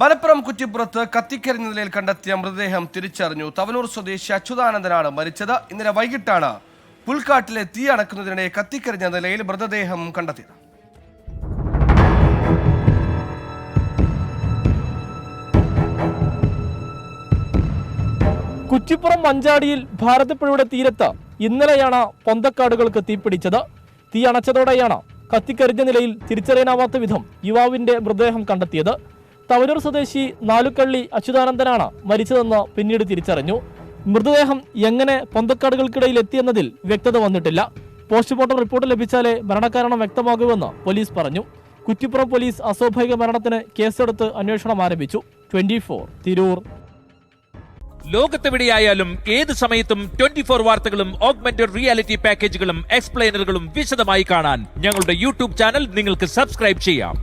മലപ്പുറം കുറ്റിപ്പുറത്ത് കത്തിക്കരിഞ്ഞ നിലയിൽ കണ്ടെത്തിയ മൃതദേഹം തിരിച്ചറിഞ്ഞു. തവനൂർ സ്വദേശി അച്യുതാനന്ദനാണ് മരിച്ചത്. ഇന്നലെ വൈകിട്ടാണ് പുൽക്കാട്ടിലെ തീ അണക്കുന്നതിനിടെ കത്തിക്കരിഞ്ഞ നിലയിൽ മൃതദേഹം കണ്ടെത്തിയത്. കുറ്റിപ്പുറം മഞ്ചാടിയിൽ ഭാരതപ്പുഴയുടെ തീരത്ത് ഇന്നലെയാണ് പൊന്തക്കാടുകൾക്ക് തീപിടിച്ചത് തീ അണച്ചതോടെയാണ് കത്തിക്കരിഞ്ഞ നിലയിൽ തിരിച്ചറിയാനാവാത്ത വിധം യുവാവിന്റെ മൃതദേഹം കണ്ടെത്തിയത്. തവനൂർ സ്വദേശി നാലുക്കള്ളി അച്യുതാനന്ദനാണ് മരിച്ചതെന്ന് പിന്നീട് തിരിച്ചറിഞ്ഞു. മൃതദേഹം എങ്ങനെ പൊന്തക്കാടുകൾക്കിടയിൽ എത്തിയെന്നതിൽ വ്യക്തത വന്നിട്ടില്ല. പോസ്റ്റ്മോർട്ടം റിപ്പോർട്ട് ലഭിച്ചാലേ മരണകാരണം വ്യക്തമാകുമെന്ന് പോലീസ് പറഞ്ഞു. കുറ്റിപ്പുറം പോലീസ് അസ്വാഭാവിക മരണത്തിന് കേസെടുത്ത് അന്വേഷണം ആരംഭിച്ചു. ട്വന്റി തിരൂർ. ലോകത്തെവിടെയായാലും ഏത് സമയത്തും ട്വന്റി ഫോർ വാർത്തകളും ഓഗ്മെന്റഡ് റിയാലിറ്റി പാക്കേജുകളും എക്സ്പ്ലെയിനറുകളും വിശദമായി കാണാൻ ഞങ്ങളുടെ യൂട്യൂബ് ചാനൽ നിങ്ങൾക്ക് സബ്സ്ക്രൈബ് ചെയ്യാം.